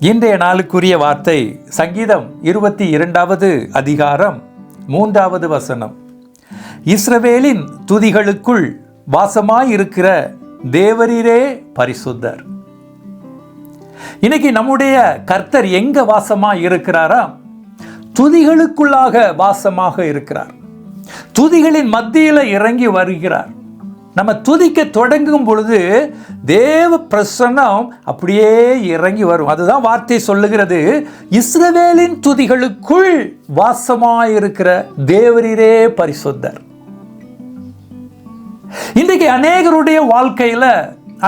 இன்றைய நாளுக்குரிய வார்த்தை சங்கீதம் இருபத்தி இரண்டாவது அதிகாரம் மூன்றாவது வசனம். இஸ்ரவேலின் துதிகளுக்குள் வாசமாயிருக்கிற தேவரீரே பரிசுத்தர். இன்னைக்கு நம்முடைய கர்த்தர் எங்க வாசமா இருக்கிறாரா துதிகளுக்குள்ளாக வாசமாக இருக்கிறார். துதிகளின் மத்தியில் இறங்கி வருகிறார். நம்ம துதிக்க தொடங்கும் பொழுது தேவ பிரசன்னம் அப்படியே இறங்கி வரும். அதுதான் வார்த்தை சொல்லுகிறது. இஸ்ரவேலின் துதிகளுக்குள் வாசமாயிருக்கிற தேவரீரே பரிசுத்தர். இன்றைக்கு அநேகருடைய வாழ்க்கையில்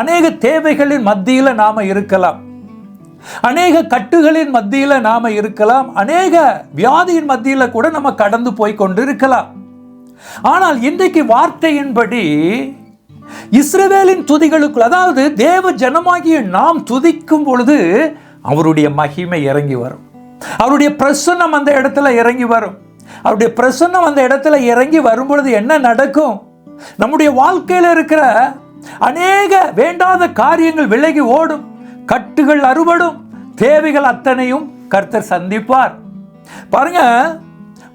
அநேக தேவைகளின் மத்தியில் நாம் இருக்கலாம். அநேக கட்டுகளின் மத்தியில் நாம் இருக்கலாம். அநேக வியாதியின் மத்தியில் கூட நம்ம கடந்து போய் கொண்டு இருக்கலாம் ஆனால் இன்றைக்கு வார்த்தையின்படி இஸ்ரவேலின் துதிகளுக்குள் அதாவது தேவ ஜனமாகிய நாம் துதிக்கும் பொழுது அவருடைய மகிமை இறங்கி வரும். அவருடைய பிரசன்னம் அந்த இடத்துல இறங்கி வரும். அவருடைய பிரசன்னம் அந்த இடத்துல இறங்கி வரும் பொழுது என்ன நடக்கும்? நம்முடைய வாழ்க்கையில் இருக்கிற அநேக வேண்டாத காரியங்கள் விலகி ஓடும். கட்டுகள் அறுபடும். தேவைகள் அத்தனையும் கர்த்தர் சந்திப்பார். பாருங்க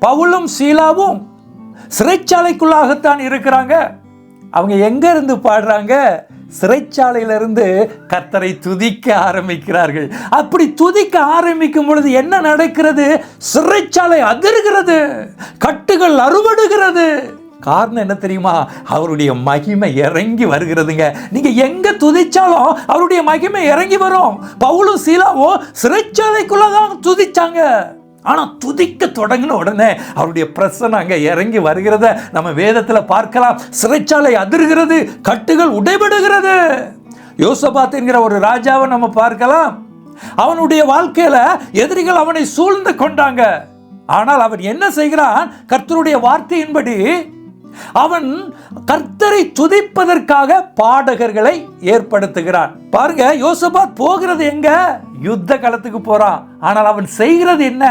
பவுலும் சீலாவும் சிறைச்சாலைக்குள்ளாகத்தான் இருக்கிறாங்க. அவங்க எங்க இருந்து பாடுறாங்க? சிறைச்சாலையிலிருந்து கத்தரை துதிக்க ஆரம்பிக்கிறார்கள். அப்படி துதிக்க ஆரம்பிக்கும் பொழுது என்ன நடக்கிறது? சிறைச்சாலை அதிர்கிறது. கட்டுகள் அறுவடுகிறது காரணம் என்ன தெரியுமா? அவருடைய மகிமை இறங்கி வருகிறதுங்க. நீங்க எங்க துதிச்சாலும் அவருடைய மகிமை இறங்கி வரும். பவுலும் சீலாவும் சிறைச்சாலைக்குள்ளே தான் துதிச்சாங்க. ஆனால் துதிக்க தொடங்கின உடனே அவருடைய பிரசனம் அங்கே இறங்கி வருகிறத நம்ம வேதத்தில் பார்க்கலாம். சிறைச்சாலை அதிர்கிறது கட்டுகள் உடைபடுகிறது. யோசபாத் என்கிற ஒரு ராஜாவை நம்ம பார்க்கலாம். அவனுடைய வாழ்க்கையில் எதிரிகள் அவனை சூழ்ந்து கொண்டாங்க. ஆனால் அவன் என்ன செய்கிறான்? கர்த்தருடைய வார்த்தையின்படி அவன் கர்த்தரை துதிப்பதற்காக பாடகர்களை ஏற்படுத்துகிறான். பாருங்க யோசபாத் போகிறது எங்க? யுத்த களத்துக்கு போறான் ஆனால் அவன் செய்கிறது என்ன?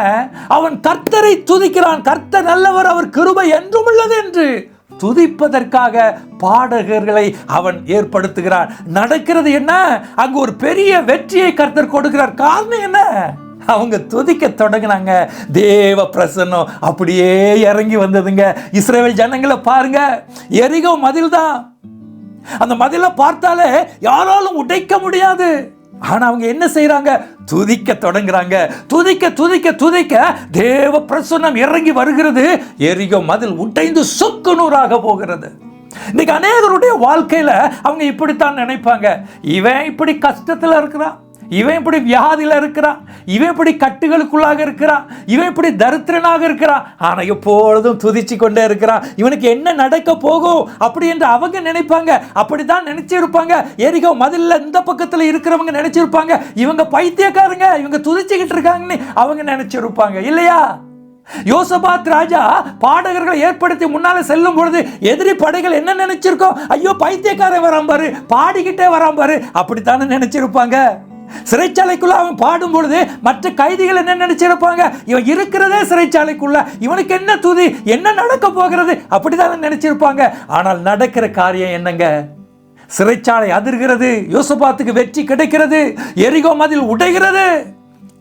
அவன் கர்த்தரை துதிக்கிறான். கர்த்தர் நல்லவர் அவர் கிருபை என்றும் உள்ளது என்று. துதிப்பதற்காக பாடகர்களை அவன் ஏற்படுத்துகிறான். நடக்கிறது என்ன? அங்கு ஒரு பெரிய வெற்றியை கர்த்தர் கொடுக்கிறார். காரணம் என்ன? அவங்க துதிக்க தொடங்கினாங்க. தேவ பிரசன்னம் அப்படியே இறங்கி வந்ததுங்க. இஸ்ரேல் ஜனங்களை பாருங்க. எரிகோ மதில் தான் அந்த மதிலை பார்த்தாலே யாராலும் உடைக்க முடியாது. ஆனா அவங்க என்ன செய்யறாங்க துதிக்க தொடங்குறாங்க. துதிக்க துதிக்க துதிக்க தேவ பிரசன்னம் இறங்கி வருகிறது. எரிகோ மதில் உடைந்து சொக்கு நூறாக போகிறது. இன்னைக்கு அநேகருடைய வாழ்க்கையில அவங்க இப்படித்தான் நினைப்பாங்க. இவன் இப்படி கஷ்டத்துல இருக்கிறான். இவன் இப்படி வியாதியில் இருக்கிறான் இவன் இப்படி கட்டுகளுக்குள்ளாக இருக்கிறான் இவன் இப்படி தரித்திரனாக இருக்கிறான் ஆனால் எப்பொழுதும் துதிச்சு கொண்டே இருக்கிறான் இவனுக்கு என்ன நடக்க போகும் அப்படி என்று அவங்க நினைப்பாங்க அப்படிதான் நினச்சிருப்பாங்க எரிகோ மதில்ல இந்த பக்கத்தில் இருக்கிறவங்க நினச்சிருப்பாங்க இவங்க பைத்தியக்காரங்க இவங்க துதிச்சுக்கிட்டு இருக்காங்கன்னு அவங்க நினச்சிருப்பாங்க இல்லையா? யோசபாத் ராஜா பாடகர்களை ஏற்படுத்தி முன்னால செல்லும் பொழுது எதிரி படைகள் என்ன நினைச்சிருக்கோம் ஐயோ பைத்தியக்காரன் வரான் பாரு பாடிக்கிட்டே வரான் பாரு அப்படித்தானே நினைச்சிருப்பாங்க. சிறைச்சாலைக்குள்ள அவன் பாடும் பொழுது மற்ற கைதிகள் என்ன நினைச்சிருப்பாங்க இவன் இருக்கிறதே சிறைச்சாலைக்குள்ள. இவனுக்கு என்ன துதி? என்ன நடக்க போகிறது? அப்படிதான் நினைச்சிருப்பாங்க ஆனால் நடக்கிற காரியம் என்னங்க? சிறைச்சாலை அதிர்கிறது யோசபாத்துக்கு வெற்றி கிடைக்கிறது எரிகோ மதில் உடைகிறது.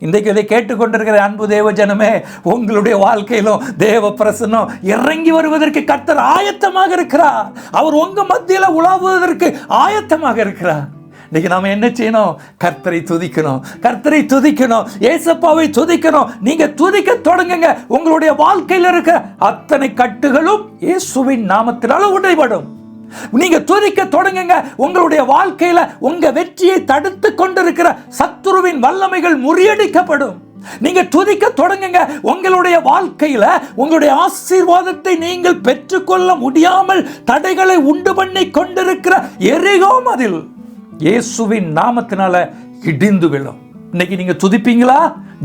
இன்றைக்கு இதை கேட்டுக்கொண்டிருக்கிற அன்பு தேவ ஜனமே உங்களுடைய வாழ்க்கையிலும் தேவ பிரசன்னம் இறங்கி வருவதற்கு கர்த்தர் ஆயத்தமாக இருக்கிறார். அவர் உங்க மத்தியில் உலாவுவதற்கு ஆயத்தமாக இருக்கிறார். இன்னைக்கு நாம் என்ன செய்யணும்? கர்த்தரை துதிக்கணும். கர்த்தரை துதிக்கணும். ஏசப்பாவை துதிக்கணும். நீங்க துதிக்க தொடங்குங்க. உங்களுடைய வாழ்க்கையில் இருக்க அத்தனை கட்டுகளும் இயேசுவின் நாமத்தினால உடைபடும். நீங்க துதிக்க தொடங்குங்க. உங்களுடைய வாழ்க்கையில உங்க வெற்றியை தடுத்து கொண்டிருக்கிற சத்துருவின் வல்லமைகள் முறியடிக்கப்படும். நீங்க துதிக்க தொடங்குங்க. உங்களுடைய வாழ்க்கையில உங்களுடைய ஆசீர்வாதத்தை நீங்கள் பெற்றுக்கொள்ள முடியாமல் தடைகளை உண்டு பண்ணி கொண்டிருக்கிற எரிகோ மதில் இயேசுவின் நாமத்தினால இடிந்து விழும். இன்னைக்கு நீங்க துதிப்பீங்களா?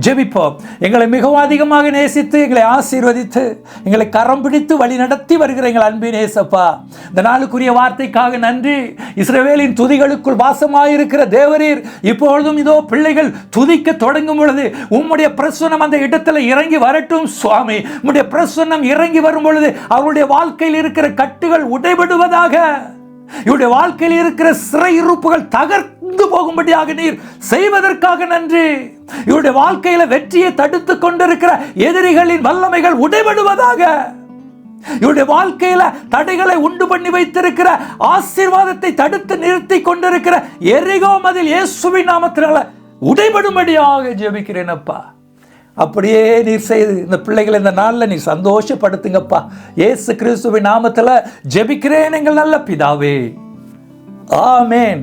ஜெபிப்போம். எங்களை மிகவும் அதிகமாக நேசித்து எங்களை ஆசீர்வதித்து எங்களை கரம் பிடித்து வழி நடத்தி வருகிற எங்கள் அன்பின் ஏசப்பா இந்த நாளுக்குரிய வார்த்தைக்காக நன்றி. இஸ்ரவேலின் துதிகளுக்குள் வாசமாயிருக்கிற தேவரீர் இப்பொழுதும் இதோ பிள்ளைகள் துதிக்க தொடங்கும் பொழுது உம்முடைய பிரசன்னம் அந்த இடத்துல இறங்கி வரட்டும் சுவாமி. உம்முடைய பிரசன்னம் இறங்கி வரும் பொழுது அவருடைய வாழ்க்கையில் இருக்கிற கட்டுகள் உடைபடுவதாக. இவருடைய வாழ்க்கையில் இருக்கிற சிறை இருப்புகள் தகர்ந்து போகும்படியாக நீர் செய்வதற்காக நன்றி. இவருடைய வாழ்க்கையில வெற்றியை தடுத்து கொண்டிருக்கிற எதிரிகளின் வல்லமைகள் உடைபடுவதாக. இவருடைய வாழ்க்கையில தடைகளை உண்டு பண்ணி வைத்திருக்கிற ஆசீர்வாதத்தை தடுத்து நிறுத்தி கொண்டிருக்கிற எரிகோ மதில் இயேசுவின் நாமத்தினால உடைபடும்படியாக ஜெபிக்கிறேன் அப்பா. அப்படியே நீர் செய்து இந்த பிள்ளைகளை இந்த நாளில் நீ சந்தோஷப்படுத்துங்கப்பா. ஏசு கிறிஸ்துவின் நாமத்தில் ஜெபிக்கிறேன் எங்கள் நல்ல பிதாவே. ஆமேன்.